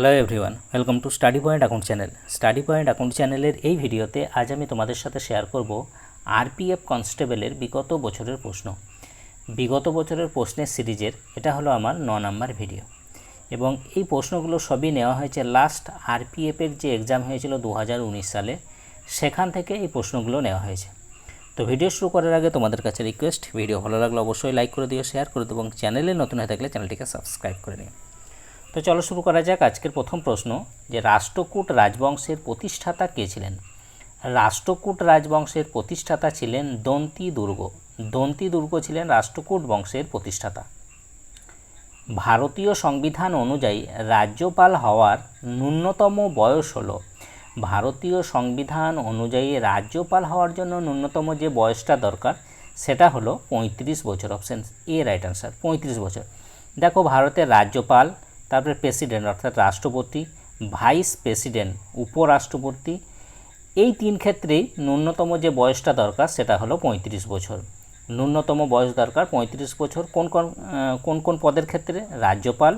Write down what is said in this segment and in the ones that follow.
Hello everyone welcome to study point account channel study point account চ্যানেলের এই ভিডিওতে আজ আমি তোমাদের সাথে শেয়ার করব আরপিএফ কনস্টেবলের বিগত বছরের প্রশ্ন। বিগত বছরের প্রশ্নের সিরিজের, এটা হলো আমার ন নাম্বার ভিডিও। এবং এই প্রশ্নগুলো সবই নেওয়া হয়েছে লাস্ট আরপিএফের যে এক্সাম হয়েছিল দু হাজার উনিশ সালে, সেখান থেকে এই প্রশ্নগুলো নেওয়া হয়েছে। তো ভিডিও শুরু করার আগে তোমাদের কাছে রিকোয়েস্ট ভিডিও ভালো লাগলে অবশ্যই লাইক করে দিও শেয়ার করে দিও এবং চ্যানেলে নতুন হয়ে থাকলে চ্যানেলটিকে সাবস্ক্রাইব করে নিও। তো চলো শুরু করা যাক আজকের প্রথম প্রশ্ন যে রাষ্ট্রকূট রাজবংশের প্রতিষ্ঠাতা কে ছিলেন? রাষ্ট্রকূট রাজবংশের প্রতিষ্ঠাতা ছিলেন দন্তি দুর্গ। দন্তি দুর্গ ছিলেন রাষ্ট্রকূট বংশের প্রতিষ্ঠাতা। ভারতীয় সংবিধান অনুযায়ী রাজ্যপাল হওয়ার ন্যূনতম বয়স হলো। ভারতীয় সংবিধান অনুযায়ী রাজ্যপাল হওয়ার জন্য ন্যূনতম যে বয়সটা দরকার, সেটা হলো পঁয়ত্রিশ বছর। অপশান এ রাইট আনসার পঁয়ত্রিশ বছর। দেখো, ভারতের রাজ্যপাল তারপরে প্রেসিডেন্ট, অর্থাৎ রাষ্ট্রপতি, ভাইস প্রেসিডেন্ট, উপরাষ্ট্রপতি, এই তিন ক্ষেত্রেই ন্যূনতম যে বয়সটা দরকার সেটা হলো পঁয়ত্রিশ বছর। ন্যূনতম বয়স দরকার পঁয়ত্রিশ বছর কোন কোন কোন পদের ক্ষেত্রে? রাজ্যপাল,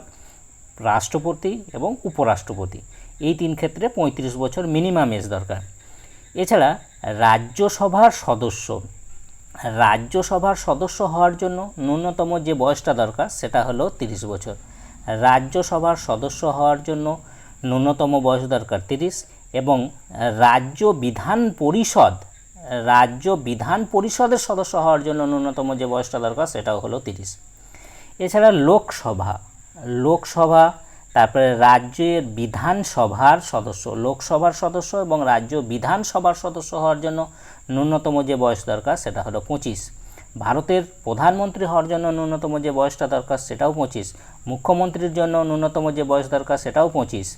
রাষ্ট্রপতি এবং উপরাষ্ট্রপতি। এই তিন ক্ষেত্রে পঁয়ত্রিশ বছর মিনিমাম এজ দরকার। এছাড়া রাজ্যসভার সদস্য রাজ্যসভার সদস্য হওয়ার জন্য ন্যূনতম যে বয়সটা দরকার সেটা হলো তিরিশ বছর। রাজ্যসভার সদস্য হওয়ার জন্য ন্যূনতম বয়স দরকার, তিরিশ, এবং রাজ্য বিধান পরিষদ, রাজ্য বিধান পরিষদের সদস্য হওয়ার জন্য ন্যূনতম যে বয়সটা দরকার সেটাও হলো তিরিশ। এছাড়া লোকসভা লোকসভা, তারপরে রাজ্যের বিধানসভার সদস্য, লোকসভার সদস্য এবং রাজ্য বিধানসভার সদস্য হওয়ার জন্য ন্যূনতম যে বয়স দরকার সেটা হলো পঁচিশ। ভারতের প্রধানমন্ত্রী হওয়ার জন্য ন্যূনতম যে বয়সটা দরকার সেটাও পঁচিশ, মুখ্যমন্ত্রীর জন্য ন্যূনতম যে বয়স দরকার সেটাও পঁচিশ।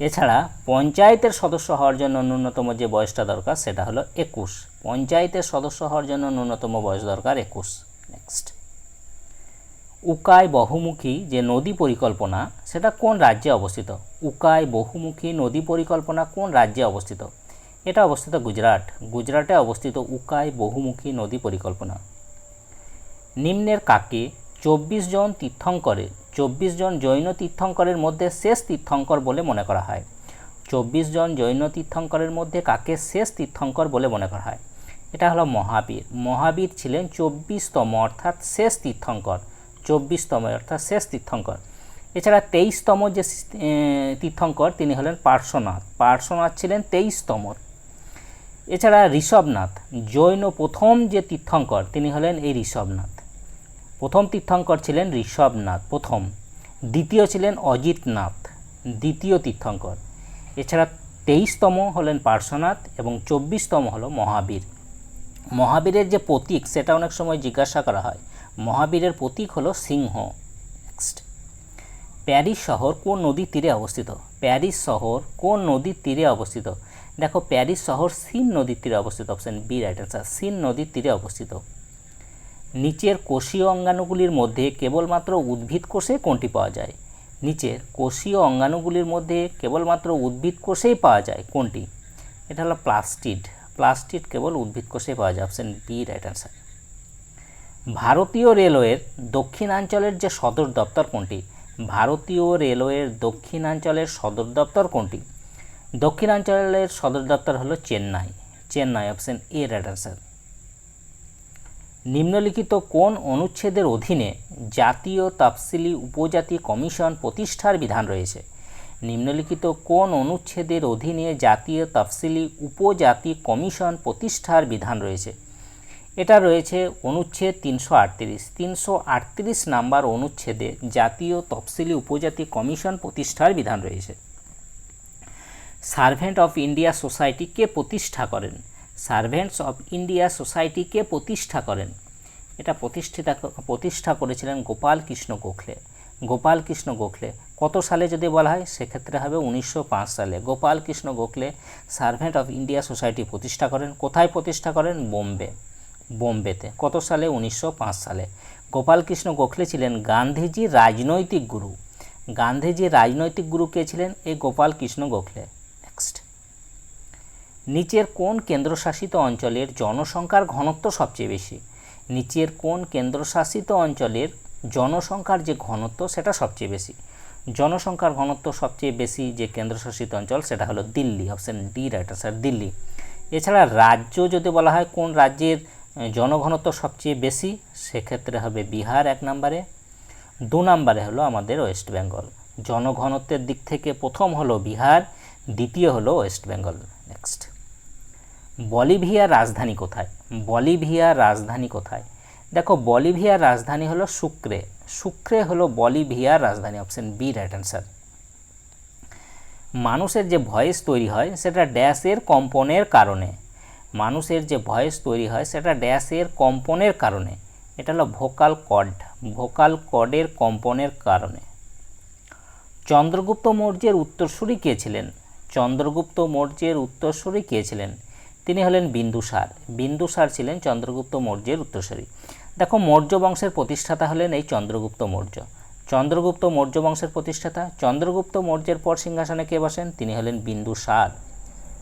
এছাড়া পঞ্চায়েতের সদস্য হওয়ার জন্য ন্যূনতম যে বয়সটা দরকার সেটা হলো একুশ। পঞ্চায়েতের সদস্য হওয়ার জন্য ন্যূনতম বয়স দরকার একুশ। নেক্সট উকায় বহুমুখী যে নদী পরিকল্পনা, সেটা কোন রাজ্যে অবস্থিত? উকায় বহুমুখী নদী পরিকল্পনা কোন রাজ্যে অবস্থিত? এটা অবস্থিত গুজরাট। গুজরাটে অবস্থিত উকায় বহুমুখী নদী পরিকল্পনা। নিম্নের কাকে চব্বিশ জন তীর্থঙ্করে, চব্বিশ জন জৈন তীর্থঙ্করের মধ্যে শেষ তীর্থঙ্কর বলে মনে করা হয়। চব্বিশ জন জৈন তীর্থঙ্করের মধ্যে কাকে শেষ তীর্থঙ্কর বলে মনে করা হয়? এটা হলো মহাবীর। মহাবীর ছিলেন চব্বিশতম অর্থাৎ শেষ তীর্থঙ্কর। চব্বিশতম অর্থাৎ শেষ তীর্থঙ্কর। এছাড়া তেইশতম যে তীর্থঙ্কর, তিনি হলেন পার্শ্বনাথ। পার্শ্বনাথ ছিলেন তেইশতম। এছাড়া ঋষভনাথ, জৈন প্রথম যে তীর্থঙ্কর, তিনি হলেন এই ঋষভনাথ। প্রথম তীর্থঙ্কর ছিলেন ঋষভনাথ প্রথম। দ্বিতীয় ছিলেন অজিতনাথ দ্বিতীয় তীর্থঙ্কর। এছাড়া তেইশতম হলেন পার্শ্বনাথ এবং চব্বিশতম হলো মহাবীর। মহাবীরের যে প্রতীক, সেটা অনেক সময় জিজ্ঞাসা করা হয়। মহাবীরের প্রতীক হলো সিংহ। নেক্সট প্যারিস শহর কোন নদীর তীরে অবস্থিত? প্যারিস শহর কোন নদীর তীরে অবস্থিত? দেখো, প্যারিস শহর সিন নদীর তীরে অবস্থিত। Option B right answer Seine নদীর তীরে অবস্থিত। নিচের কোষীয় অঙ্গাণুগুলির মধ্যে কেবলমাত্র উদ্ভিদ কোষে কোনটি পাওয়া যায়? নিচের কোষীয় অঙ্গাণুগুলির মধ্যে কেবলমাত্র উদ্ভিদ কোষেই পাওয়া যায় কোনটি? এটা হলো প্লাস্টিড। প্লাস্টিড কেবল উদ্ভিদ কোষে পাওয়া যায়। অপশন বি, রাইট আনসার ভারতীয় রেলওয়ের দক্ষিণাঞ্চলের যে সদর দপ্তর কোনটি? ভারতীয় রেলওয়ের দক্ষিণাঞ্চলের সদর দপ্তর কোনটি? দক্ষিণাঞ্চলের সদর দপ্তর হলো Chennai. Chennai, option A, right answer নিম্নলিখিত কোন অনুচ্ছেদের অধীনে জাতীয় তফসিলি উপজাতি কমিশন প্রতিষ্ঠার বিধান রয়েছে? নিম্নলিখিত কোন অনুচ্ছেদের অধীনে জাতীয় তফসিলি উপজাতি কমিশন প্রতিষ্ঠার বিধান রয়েছে? এটা রয়েছে অনুচ্ছেদ তিনশো আটত্রিশ। তিনশো আটত্রিশ নাম্বার অনুচ্ছেদে জাতীয় তফসিলি উপজাতি কমিশন প্রতিষ্ঠার বিধান রয়েছে। সার্ভেন্ট অফ ইন্ডিয়া সোসাইটি কে প্রতিষ্ঠা করেন? সার্ভেন্টস অফ ইন্ডিয়া সোসাইটিকে প্রতিষ্ঠা করেন। এটা প্রতিষ্ঠিতা, প্রতিষ্ঠা করেছিলেন গোপাল কৃষ্ণ গোখলে। গোপাল কৃষ্ণ গোখলে, কত সালে যদি বলা হয়? সেক্ষেত্রে হবে উনিশশো পাঁচ সালে। Gopal Krishna Gokhale servant of India society প্রতিষ্ঠা করেন। কোথায় প্রতিষ্ঠা করেন? বোম্বে। বোম্বেতে। কত সালে? উনিশশো পাঁচ সালে। গোপালকৃষ্ণ গোখলে ছিলেন গান্ধীজির রাজনৈতিক গুরু। গান্ধীজির রাজনৈতিক গুরু কে ছিলেন? এই গোপালকৃষ্ণ গোখলে। নেক্সট নিচের কোন কেন্দ্রশাসিত অঞ্চলের জনসংখ্যার ঘনত্ব সবচেয়ে বেশি। নিচের কোন কেন্দ্রশাসিত অঞ্চলের জনসংখ্যার যে ঘনত্ব, সেটা সবচেয়ে বেশি। জনসংখ্যার ঘনত্ব সবচেয়ে বেশি যে কেন্দ্রশাসিত অঞ্চল, সেটা হলো Delhi, option D right sir Delhi. এছাড়া রাজ্য যদি বলা হয় কোন রাজ্যের জনঘনত্ব সবচেয়ে বেশি, সেক্ষেত্রে হবে বিহার এক নম্বরে। দু নম্বরে হলো আমাদের ওয়েস্ট বেঙ্গল। জনঘনত্বের দিক থেকে প্রথম হলো বিহার, দ্বিতীয় হলো ওয়েস্ট বেঙ্গল। নেক্সট। বলিভিয়ার রাজধানী কোথায়? বলিভিয়ার রাজধানী কোথায়? দেখো, বলিভিয়ার রাজধানী হলো শুক্রে। শুক্রে হলো বলিভিয়ার রাজধানী। অপশন বি রাইট অ্যান্সার মানুষের যে ভয়েস তৈরি হয়, সেটা ড্যাশের কম্পনের কারণে। মানুষের যে ভয়েস তৈরি হয়, সেটা ড্যাশের কম্পনের কারণে। এটা হলো ভোকাল কড ভোকাল কডের কম্পনের কারণে। চন্দ্রগুপ্ত মৌর্যের উত্তরসূরি কে ছিলেন? চন্দ্রগুপ্ত মৌর্যের উত্তরসূরি কে ছিলেন? তিনি হলেন বিন্দুসার। বিন্দুসার ছিলেন চন্দ্রগুপ্ত মৌর্যের উত্তরসূরি। দেখো, মৌর্য বংশের প্রতিষ্ঠাতা হলেন এই চন্দ্রগুপ্ত মৌর্য। চন্দ্রগুপ্ত মৌর্য বংশের প্রতিষ্ঠাতা, চন্দ্রগুপ্ত মৌর্যের পর সিংহাসনে কে বসেন? তিনি হলেন বিন্দুসার।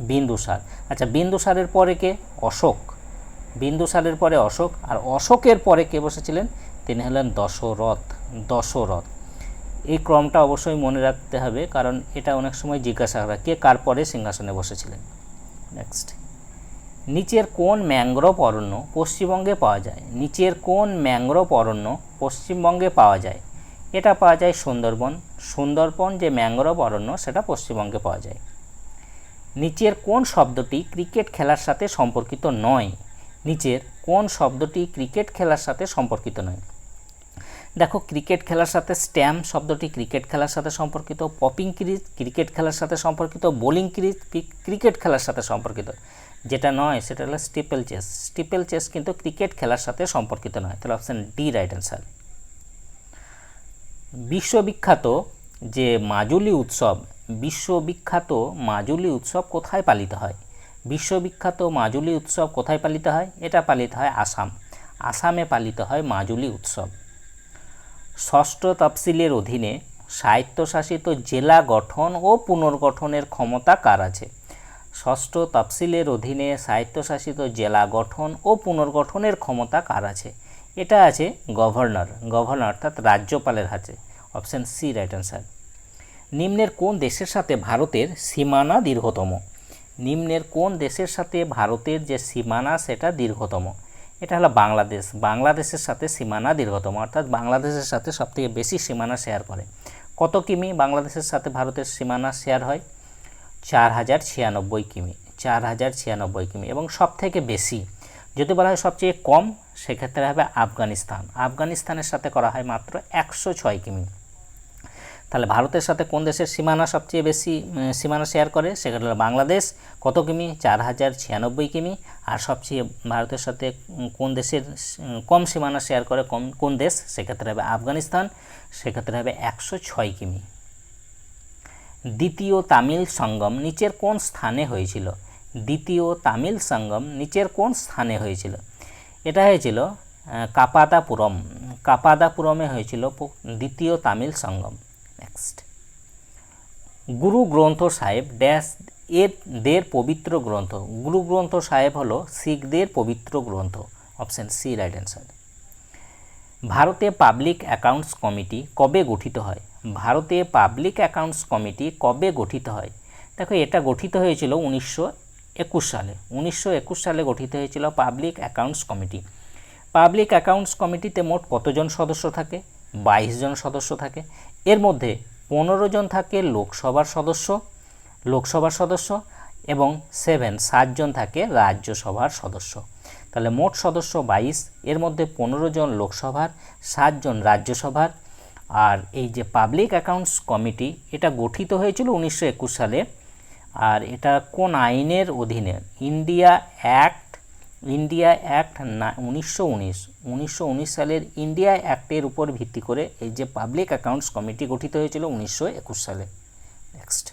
বিন্দুসার। আচ্ছা বিন্দুসারের পরে কে? অশোক। বিন্দুসারের পরে অশোক। আর অশোকের পরে কে বসেছিলেন? তিনি হলেন দশরথ। দশরথ। এই ক্রমটা অবশ্যই মনে রাখতে হবে, কারণ এটা অনেক সময় জিজ্ঞাসা করা কে কার পরে সিংহাসনে বসেছিলেন? নেক্সট নিচের কোন ম্যাংগ্রোভ অরণ্য পশ্চিমবঙ্গে পাওয়া যায়। নিচের কোন ম্যাংগ্রোভ অরণ্য পশ্চিমবঙ্গে পাওয়া যায়। এটা পাওয়া যায় সুন্দরবন। সুন্দরবন যে ম্যাংগ্রোভ অরণ্য, সেটা পশ্চিমবঙ্গে পাওয়া যায়। নিচের কোন শব্দটি ক্রিকেট খেলার সাথে সম্পর্কিত নয়। নিচের কোন শব্দটি ক্রিকেট খেলার সাথে সম্পর্কিত নয়। দেখো, ক্রিকেট খেলার সাথে স্ট্যাম্প শব্দটি ক্রিকেট খেলার সাথে সম্পর্কিত, পপিং ক্রিজ ক্রিকেট খেলার সাথে সম্পর্কিত, বোলিং ক্রিজ ক্রিকেট খেলার সাথে সম্পর্কিত। যেটা নয়, সেটা হলো স্টিপেল চেস স্টিপেল চেস কিন্তু ক্রিকেট খেলার সাথে সম্পর্কিত নয়। তাহলে অপশান ডি রাইট অ্যান্সার বিশ্ববিখ্যাত যে মাজুলি উৎসব, বিশ্ববিখ্যাত মাজুলি উৎসব কোথায় পালিত হয়? বিশ্ববিখ্যাত মাজুলি উৎসব কোথায় পালিত হয়? এটা পালিত হয় আসাম। আসামে পালিত হয় মাজুলি উৎসব। ষষ্ঠ তফসিলের অধীনে স্বায়ত্তশাসিত জেলা গঠন ও পুনর্গঠনের ক্ষমতা কার আছে? ষষ্ঠ তফসিলের অধীনে স্বায়ত্তশাসিত জেলা গঠন ও পুনর্গঠনের ক্ষমতা কার আছে? এটা আছে গভর্নর গভর্নর অর্থাৎ রাজ্যপালের হাতে। Option C, right answer. নিম্নের কোন দেশের সাথে ভারতের সীমানা দীর্ঘতম? নিম্নের কোন দেশের সাথে ভারতের যে সীমানা, সেটা দীর্ঘতম? এটা হলো বাংলাদেশ। বাংলাদেশের সাথে সীমানা দীর্ঘতম, অর্থাৎ বাংলাদেশের সাথে সবথেকে বেশি সীমানা শেয়ার করে। কত কিমি বাংলাদেশের সাথে ভারতের সীমানা শেয়ার হয়? চার হাজার ছিয়ানব্বই কিমি, চার হাজার ছিয়ানব্বই কিমি এবং সব থেকে বেশি। যদি বলা হয় সবচেয়ে কম, সেক্ষেত্রে হবে আফগানিস্তান। আফগানিস্তানের সাথে করা হয় মাত্র একশো ছয় কিমি। তাহলে ভারতের সাথে কোন দেশের সীমানা সবচেয়ে বেশি সীমানা শেয়ার করে? সেটা হলো বাংলাদেশ। কত কিমি? চার হাজার ছিয়ানব্বই কিমি। আর সবচেয়ে ভারতের সাথে কোন দেশের কম সীমানা শেয়ার করে, কম, কোন দেশ? সেক্ষেত্রে হবে আফগানিস্তান। সেক্ষেত্রে হবে একশো ছয় কিমি। দ্বিতীয় তামিল সঙ্গম নিচের কোন স্থানে হয়েছিল? দ্বিতীয় তামিল সঙ্গম নিচের কোন স্থানে হয়েছিল? এটা হয়েছিল কাপাদাপুরম। কাপাদাপুরমে হয়েছিল দ্বিতীয় তামিল সঙ্গম। নেক্সট গুরু গ্রন্থ সাহেব ড্যাশ, এর, দের পবিত্র গ্রন্থ। গুরু গ্রন্থ সাহেব হলো শিখদের পবিত্র গ্রন্থ। অপশন সি রাইট অ্যান্সার ভারতে পাবলিক অ্যাকাউন্টস কমিটি কবে গঠিত হয়? ভারতে পাবলিক অ্যাকাউন্টস কমিটি কবে গঠিত হয়? দেখো, এটা গঠিত হয়েছিল উনিশশো একুশ সালে। উনিশশো একুশ সালে গঠিত হয়েছিল public accounts committee. Public accounts কমিটিতে মোট কতজন সদস্য থাকে? বাইশ জন সদস্য থাকে। এর মধ্যে পনেরো জন থাকে লোকসভার সদস্য লোকসভার সদস্য এবং সেভেন সাতজন থাকে রাজ্যসভার সদস্য। তাহলে মোট সদস্য বাইশ, এর মধ্যে পনেরো জন লোকসভার সাতজন রাজ্যসভার। আর এই যে পাবলিক অ্যাকাউন্টস কমিটি, এটা গঠিত হয়েছিল উনিশশো একুশ সালে। আর এটা কোন আইনের অধীনে? ইন্ডিয়া অ্যাক্ট ইন্ডিয়া অ্যাক্ট না, উনিশশো উনিশ। সালের ইন্ডিয়া অ্যাক্টের উপর ভিত্তি করে এই যে পাবলিক অ্যাকাউন্টস কমিটি গঠিত হয়েছিল উনিশশো একুশ সালে। নেক্সট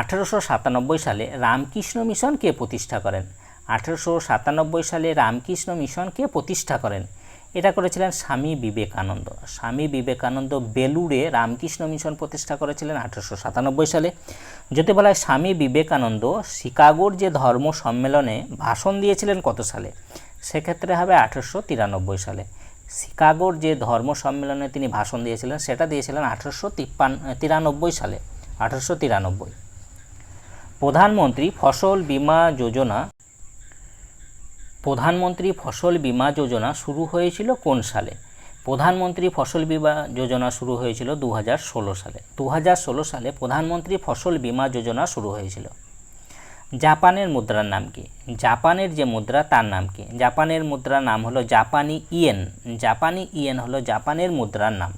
আঠেরোশো সাতানব্বই সালে রামকৃষ্ণ মিশন কে প্রতিষ্ঠা করেন? আঠেরোশো সাতানব্বই সালে রামকৃষ্ণ মিশনকে প্রতিষ্ঠা করেন। এটা করেছিলেন স্বামী বিবেকানন্দ। স্বামী বিবেকানন্দ বেলুড়ে রামকৃষ্ণ মিশন প্রতিষ্ঠা করেছিলেন আঠেরোশো সাতানব্বই সালে। যদি বলা হয় স্বামী বিবেকানন্দ শিকাগোর যে ধর্ম সম্মেলনে ভাষণ দিয়েছিলেন কত সালে? সেক্ষেত্রে হবে আঠেরোশো তিরানব্বই সালে। শিকাগোর যে ধর্ম সম্মেলনে তিনি ভাষণ দিয়েছিলেন, সেটা দিয়েছিলেন আঠারোশো তিপ্পান্ন তিরানব্বই সালে। আঠারোশো তিরানব্বই। প্রধানমন্ত্রী ফসল বীমা যোজনা প্রধানমন্ত্রী ফসল বীমা যোজনা শুরু হয়েছিল কোন সালে? প্রধানমন্ত্রী ফসল বীমা যোজনা শুরু হয়েছিল দু হাজার ষোলো সালে। দু হাজার ষোলো সালে প্রধানমন্ত্রী ফসল বীমা যোজনা শুরু হয়েছিল। জাপানের মুদ্রার নাম কি? জাপানের যে মুদ্রা, তার নাম কি? জাপানের মুদ্রার নাম হলো জাপানি ইয়েন। জাপানি ইয়েন হলো জাপানের মুদ্রার নাম।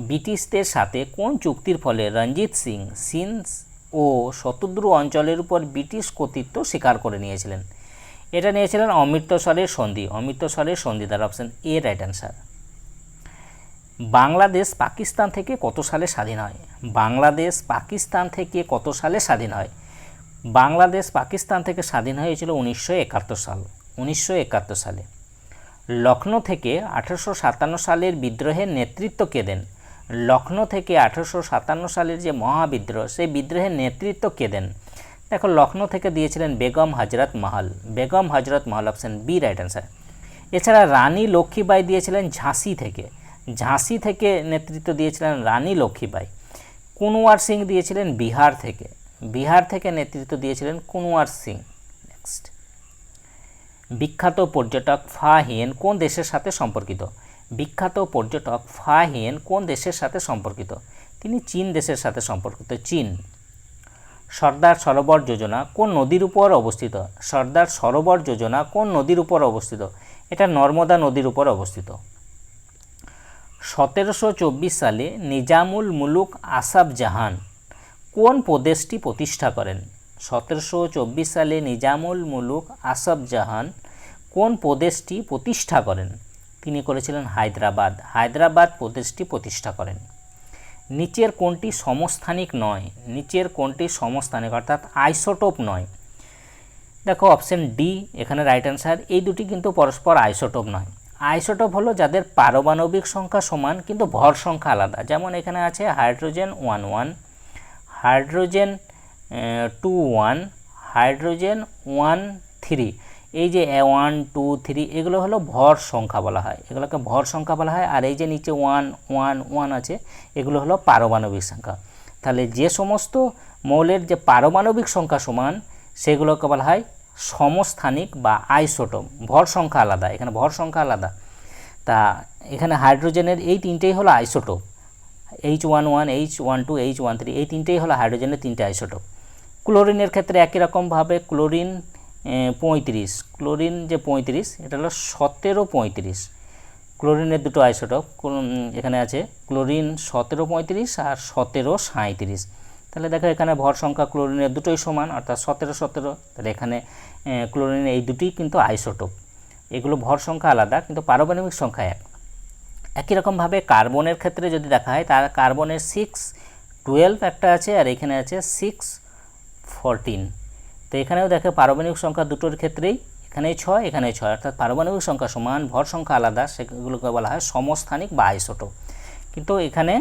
ব্রিটিশদের সাথে কোন চুক্তির ফলে রঞ্জিত সিং, সিন্স ও শতদ্রু অঞ্চলের উপর ব্রিটিশ কর্তৃত্ব স্বীকার করে নিয়েছিলেন? এটা নিয়েছিলেন অমৃতসরের সন্ধি অমৃতসরের সন্ধি তার option A right answer Bangladesh Pakistan থেকে কত সালে স্বাধীন হয়? বাংলাদেশ পাকিস্তান থেকে কত সালে স্বাধীন হয়? বাংলাদেশ পাকিস্তান থেকে স্বাধীন হয়েছিল উনিশশো একাত্তর সাল, উনিশশো একাত্তর সালে। লখনৌ থেকে আঠারোশো সাতান্ন সালের বিদ্রোহের নেতৃত্ব কে দেন? লখনৌ থেকে আঠারোশো সাতান্ন সালের যে মহাবিদ্রোহ, সেই বিদ্রোহের নেতৃত্ব কে দেন? দেখো লখনৌ থেকে দিয়েছিলেন বেগম হজরত মহল। বেগম হজরত মহল অপশন বি রাইট অ্যান্সার এছাড়া রানী লক্ষ্মীবাই দিয়েছিলেন ঝাঁসি থেকে। ঝাঁসি থেকে নেতৃত্ব দিয়েছিলেন রানী লক্ষ্মীবাই কুনওয়ার সিং দিয়েছিলেন বিহার থেকে। বিহার থেকে নেতৃত্ব দিয়েছিলেন কুনওয়ার সিং। নেক্সট বিখ্যাত পর্যটক ফা হিয়েন কোন দেশের সাথে সম্পর্কিত? বিখ্যাত পর্যটক ফা হিয়েন কোন দেশের সাথে সম্পর্কিত? তিনি চীন দেশের সাথে সম্পর্কিত। চীন। সর্দার সরোবর যোজনা কোন নদীর উপর অবস্থিত? সর্দার সরোবর যোজনা কোন নদীর উপর অবস্থিত? এটা নর্মদা নদীর উপর অবস্থিত। সতেরোশো চব্বিশ সালে নিজামুল মুলুক আসাফ জাহান কোন প্রদেশটি প্রতিষ্ঠা করেন? সতেরোশো চব্বিশ সালে নিজামুল মুলুক আসাফ জাহান কোন প্রদেশটি প্রতিষ্ঠা করেন? তিনি করেছিলেন হায়দ্রাবাদ। হায়দ্রাবাদ প্রদেশটি প্রতিষ্ঠা করেন। নিচের কোনটি সমস্থানিক নয়, নিচের কোনটি সমস্থানিক, অর্থাৎ আইসোটোপ নয়। দেখো, অপশন ডি এখানে রাইট অ্যান্সার এই দুটি কিন্তু পরস্পর আইসোটোপ নয়। আইসোটোপ হলো যাদের পারমাণবিক সংখ্যা সমান কিন্তু ভর সংখ্যা আলাদা। যেমন এখানে আছে hydrogen one one, hydrogen two one, hydrogen one three. এই যে ওয়ান, টু, থ্রি, এগুলো হলো ভর সংখ্যা বলা হয়। এগুলোকে ভর সংখ্যা বলা হয়। আর এই যে নিচে ওয়ান ওয়ান ওয়ান আছে, এগুলো হলো পারমাণবিক সংখ্যা। তাহলে যে সমস্ত মৌলের যে পারমাণবিক সংখ্যা সমান, সেগুলোকে বলা হয় সমস্থানিক বা আইসোটোম। ভর সংখ্যা আলাদা, এখানে ভর সংখ্যা আলাদা। তা এখানে হাইড্রোজেনের এই তিনটেই হলো isotope. H one one H one two H one three এই তিনটেই হলো হাইড্রোজেনের তিনটে আইসোটোপ। ক্লোরিনের ক্ষেত্রে একই রকমভাবে ক্লোরিন পঁয়ত্রিশ, ক্লোরিন যে পঁয়ত্রিশ, এটা হলো সতেরো পঁয়ত্রিশ। ক্লোরিনের দুটো আইসোটোপ এখানে আছে ক্লোরিন সতেরো পঁয়ত্রিশ আর সতেরো সাঁত্রিশ তাহলে দেখো এখানে ভর সংখ্যা ক্লোরিনের দুটোই সমান, অর্থাৎ সতেরো সতেরো। তাহলে এখানে ক্লোরিন এই দুটি কিন্তু আইসোটোপ। এগুলো ভর সংখ্যা আলাদা, কিন্তু পারমাণবিক সংখ্যা এক। একই রকমভাবে কার্বনের ক্ষেত্রে যদি দেখা হয়, তার কার্বনের সিক্স টুয়েলভ একটা আছে আর এখানে আছে সিক্স ফোরটিন তো এখানেও দেখে পারমাণবিক সংখ্যা দুটোর ক্ষেত্রেই এখানেই ছয় এখানে ছয়। অর্থাৎ পারমাণবিক সংখ্যা সমান, ভর সংখ্যা আলাদা, সেগুলোকে বলা হয় সমস্থানিক বা আইসোটো কিন্তু এখানে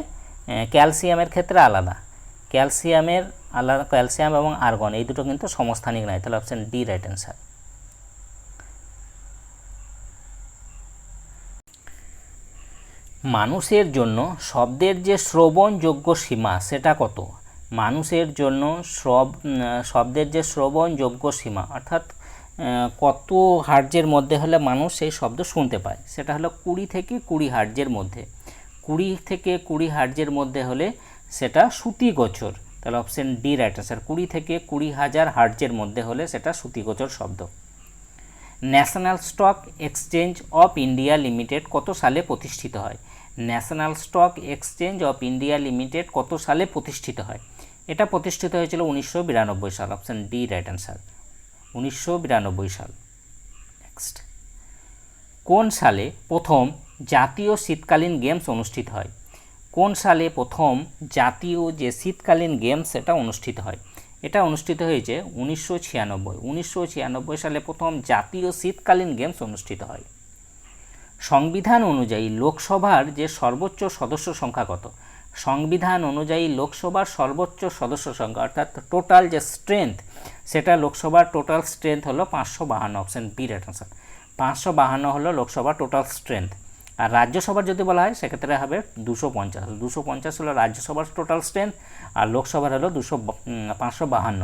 ক্যালসিয়ামের ক্ষেত্রে আলাদা। ক্যালসিয়ামের আলাদা ক্যালসিয়াম এবং আর্গন, এই দুটো কিন্তু সমস্থানিক নয়। তাহলে অপশান ডি রাইট অ্যান্সার মানুষের জন্য শব্দের যে শ্রবণযোগ্য সীমা, সেটা কত? মানুষের জন্য শ্রব শব্দের যে শ্রবণযোগ্য সীমা, অর্থাৎ কত হার্জের মধ্যে হলে মানুষ সেই শব্দ শুনতে পায়? সেটা হলো কুড়ি থেকে কুড়ি হার্জের মধ্যে। কুড়ি থেকে কুড়ি হার্জের মধ্যে হলে সেটা সুতিগোচর তাহলে অপশন ডি রাইট আনসার কুড়ি থেকে কুড়ি হাজার হার্জের মধ্যে হলে সেটা সুতিগোচর শব্দ। National Stock Exchange of India Limited কত সালে প্রতিষ্ঠিত হয়? National Stock Exchange of India Limited কত সালে প্রতিষ্ঠিত হয়? এটা প্রতিষ্ঠিত হয়েছিল উনিশশো বিরানব্বই সাল। অপশান ডি রাইট অ্যান্সার উনিশশো বিরানব্বই সাল। নেক্সট কোন সালে প্রথম জাতীয় শীতকালীন গেমস অনুষ্ঠিত হয়? কোন সালে প্রথম জাতীয় যে শীতকালীন গেমস সেটা অনুষ্ঠিত হয়? এটা অনুষ্ঠিত হয়েছে উনিশশো ছিয়ানব্বই। উনিশশো ছিয়ানব্বই সালে প্রথম জাতীয় শীতকালীন গেমস অনুষ্ঠিত হয়। সংবিধান অনুযায়ী লোকসভার যে সর্বোচ্চ সদস্য সংখ্যা কত? সংবিধান অনুযায়ী লোকসভার সর্বোচ্চ সদস্য সংখ্যা, অর্থাৎ টোটাল যে স্ট্রেংথ সেটা লোকসভার টোটাল স্ট্রেংথ হলো পাঁচশো বাহান্ন অপশান বি রাইট পাঁচশো বাহান্ন হলো লোকসভার টোটাল স্ট্রেংথ আর রাজ্যসভার যদি বলা হয়, সেক্ষেত্রে হবে দুশো পঞ্চাশ। দুশো পঞ্চাশ হলো রাজ্যসভার টোটাল স্ট্রেন্থ আর লোকসভার হলো দুশো পাঁচশো বাহান্ন।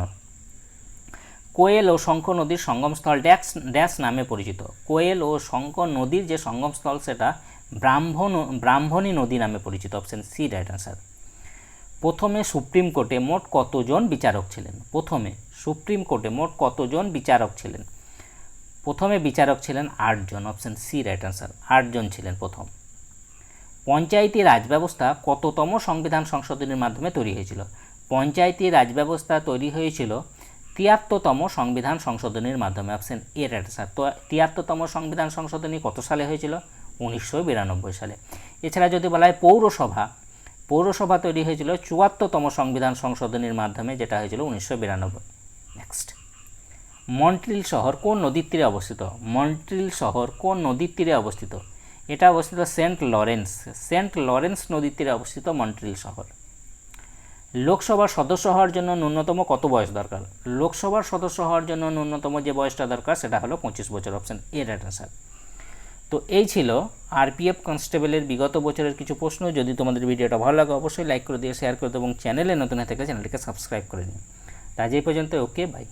কোয়েল ও শঙ্খ নদীর সঙ্গমস্থল ড্যাশ ড্যাশ নামে পরিচিত। কোয়েল ও শঙ্খ নদীর যে সঙ্গমস্থল, সেটা ব্রাহ্মণ, ব্রাহ্মণী নদী নামে পরিচিত অপশন সি রাইট অ্যান্সার প্রথমে সুপ্রিম কোর্টে মোট কতজন বিচারক ছিলেন? প্রথমে সুপ্রিম কোর্টে মোট কতজন বিচারক ছিলেন? প্রথমে বিচারক ছিলেন আটজন অপশন সি রাইট অ্যান্সার আটজন ছিলেন প্রথম। পঞ্চায়েতি রাজ ব্যবস্থা কততম সংবিধান সংশোধনীর মাধ্যমে তৈরি হয়েছিল? পঞ্চায়েতি রাজ ব্যবস্থা তৈরি হয়েছিল তিয়াত্তরতম সংবিধান সংশোধনীর মাধ্যমে অপশন এ রাইট অ্যান্সার তো তিয়াত্তরতম সংবিধান সংশোধনী কত সালে হয়েছিল? উনিশশো বিরানব্বই সালে। এছাড়া যদি বলা হয় পৌরসভা পৌরসভা তৈরি হয়েছিল চুয়াত্তরতম সংবিধান সংশোধনীর মাধ্যমে, যেটা হয়েছিল উনিশশো বিরানব্বই। নেক্সট মন্ট্রিল শহর কোন নদীর তীরে অবস্থিত? মন্ট্রিল শহর কোন নদীর তীরে অবস্থিত? এটা অবস্থিত সেন্ট লরেন্স সেন্ট লরেন্স নদীর তীরে অবস্থিত মন্ট্রিল শহর। লোকসভার সদস্য হওয়ার জন্য ন্যূনতম কত বয়স দরকার? লোকসভার সদস্য হওয়ার জন্য ন্যূনতম যে বয়সটা দরকার, সেটা হলো পঁচিশ বছর অপশন এর অ্যান্সার তো এই ছিল আরপিএফ কনস্টেবলের বিগত বছরের কিছু প্রশ্ন। যদি তোমাদের ভিডিওটা ভালো লাগে, অবশ্যই লাইক করে দিয়ে শেয়ার করে দিও, এবং চ্যানেলে নতুন হয়ে থাকলে চ্যানেলটিকে সাবস্ক্রাইব করে নিও। তাজ এই পর্যন্ত ওকে বাই